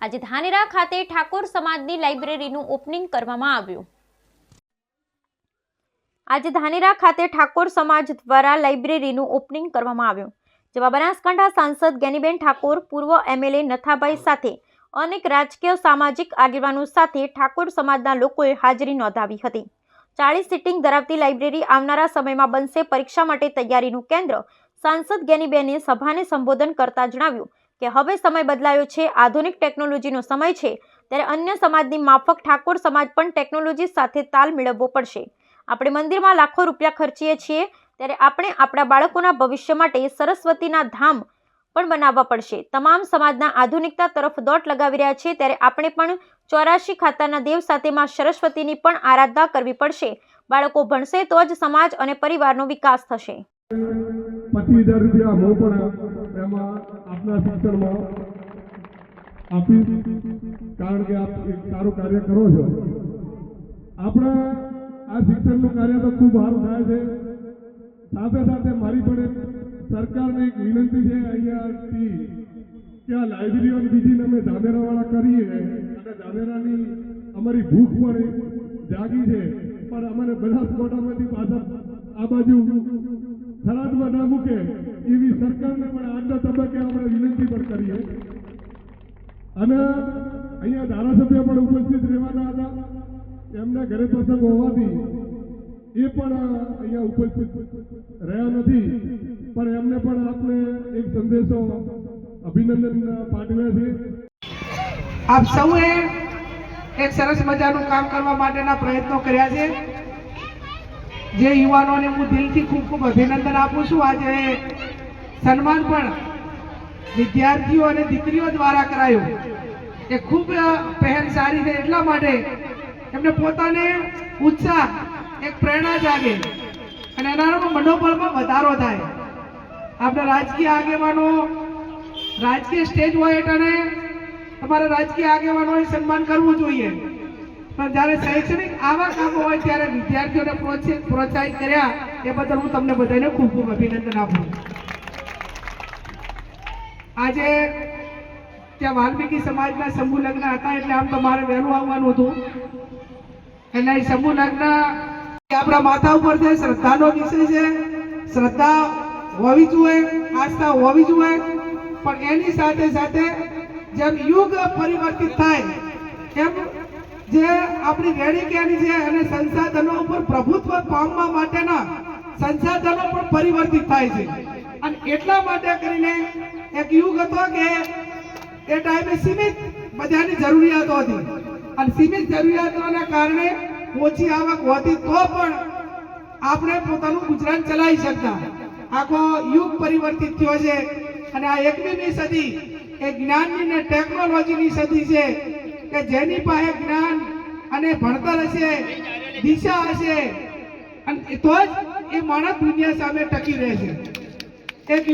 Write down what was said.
આજે ધાનેરા ખાતે ઠાકોર સમાજની લાઇબ્રેરીનું ઓપનિંગ કરવામાં આવ્યું. આજે ધાનેરા ખાતે ઠાકોર સમાજ દ્વારા લાઇબ્રેરીનું ઓપનિંગ કરવામાં આવ્યું. જેમાં બનાસકાંઠા સાંસદ ગેનીબેન ઠાકોર, પૂર્વ એમએલએ નથાભાઈ સાથે અનેક રાજકીય સામાજિક આગેવાનો સાથે ઠાકોર સમાજના લોકોએ હાજરી નોંધાવી હતી. ચાળીસ સિટિંગ ધરાવતી લાઇબ્રેરી આવનારા સમયમાં બનશે. પરીક્ષા માટે તૈયારીનું કેન્દ્ર સાંસદ ગેનીબેને સભાને સંબોધન કરતા જણાવ્યું કે હવે સમય બદલાયો છે, આધુનિક ટેકનોલોજીનો સમય છે, ત્યારે અન્ય સમાજની માફક ઠાકોર સમાજ પણ ટેકનોલોજી સાથે તાલ મેળવવો પડશે. આપણે મંદિરમાં લાખો રૂપિયા ખર્ચીએ છીએ, ત્યારે આપણે આપણા બાળકોના ભવિષ્ય માટે સરસ્વતીના ધામ પણ બનાવવા પડશે. તમામ સમાજના આધુનિકતા તરફ દોટ લગાવી રહ્યા છે, ત્યારે આપણે પણ ચોરાશી ખાતાના દેવ સાથે માં સરસ્વતીની પણ આરાધના કરવી પડશે. બાળકો ભણશે તો જ સમાજ અને પરિવારનો વિકાસ થશે. પચીસ હજાર રૂપિયા એમાં આપના શિક્ષણમાં આપી, કારણ કે આપ એક સારું કાર્ય કરો છો. આપણા આ શિક્ષણનું કાર્ય તો ખૂબ સારું થાય છે. સાથે સાથે મારી પણ એક સરકારને એક વિનંતી છે અહીંયાથી કે આ લાઇબ્રેરીઓ બીજીને અમે ધાનેરાવાળા કરીએ. અને ધાનેરાની અમારી ભૂખ પણ જાગી છે. પણ અમને બનાસકાંઠામાંથી પાછા આ બાજુ થરાદમાં ના મૂકે, એવી સરકારને પણ આજના તબક્કે આપણે વિનંતી પણ કરીએ. અને અહીંયા ધારાસભ્ય પણ ઉપસ્થિત રહેવાના હતા. એમના ઘરે પ્રસંગ હોવાથી એ પણ અહીંયા ઉપસ્થિત રહ્યા નથી. પણ એમને પણ આપને એક સંદેશો અભિનંદન પાઠવ્યા છે. આપ સૌએ એક સરસ મજાનું કામ કરવા માટેના પ્રયત્નો કર્યા છે. જે યુવાનોને હું દિલથી ખૂબ ખૂબ અભિનંદન આપું છું. આજે સન્માન પણ વિદ્યાર્થીઓ અને દીકરીઓ દ્વારા કરાયું. એ ખૂબ પહેલ સારી છે એટલા માટે એમને પોતાને ઉત્સાહ, એક પ્રેરણા જાગે અને એના મનોબળમાં વધારો થાય. આપણા રાજકીય આગેવાનો રાજકીય સ્ટેજ હોય એટલે તમારા રાજકીય આગેવાનોએ સન્માન કરવું જોઈએ. પણ જ્યારે શૈક્ષણિક આવા કામો હોય ત્યારે વિદ્યાર્થીઓને પ્રોત્સાહિત કર્યા એ બદલ હું તમને બધાને ખૂબ ખૂબ અભિનંદન આપું આજે ત્યાં વાલ્મીકી સમાજના સમૂહ લગ્ન હતા એટલે આમ તો મારે વહેલું આવવાનું હતું. એટલે એ સમૂહ લગ્ન આપણા માથા ઉપર છે, શ્રદ્ધાનો વિષય છે. શ્રદ્ધા હોવી જોઈએ, આસ્થા હોવી જોઈએ, પણ એની સાથે સાથે જેમ યુગ પરિવર્તિત થાય, એમ જે આપણી રેડીકેરી છે અને સંસાધનો ઉપર પ્રભુત્વ પામવા માટેના સંસાધનો પણ પરિવર્તિત થાય છે. અને એટલા માટે કરીને એક યુગ હતો કે એ ટાઈમે સીમિત બધાની જરૂરિયાતો હતી. અને સીમિત જરૂરિયાતોના કારણે ઓછી આવક હોતી તો પણ આપણે પોતાનું ગુજરાન ચલાવી શકતા. આખો યુગ પરિવર્તિત થયો છે. અને આ એકવીસમી સદી એ જ્ઞાનની ને ટેકનોલોજીની સદી છે. કે જેની પાસે જ્ઞાન અને ભણતર હશે, દિશા હશે, અને તો જ એ માણસ દુનિયા સામે ટકી રહેશે.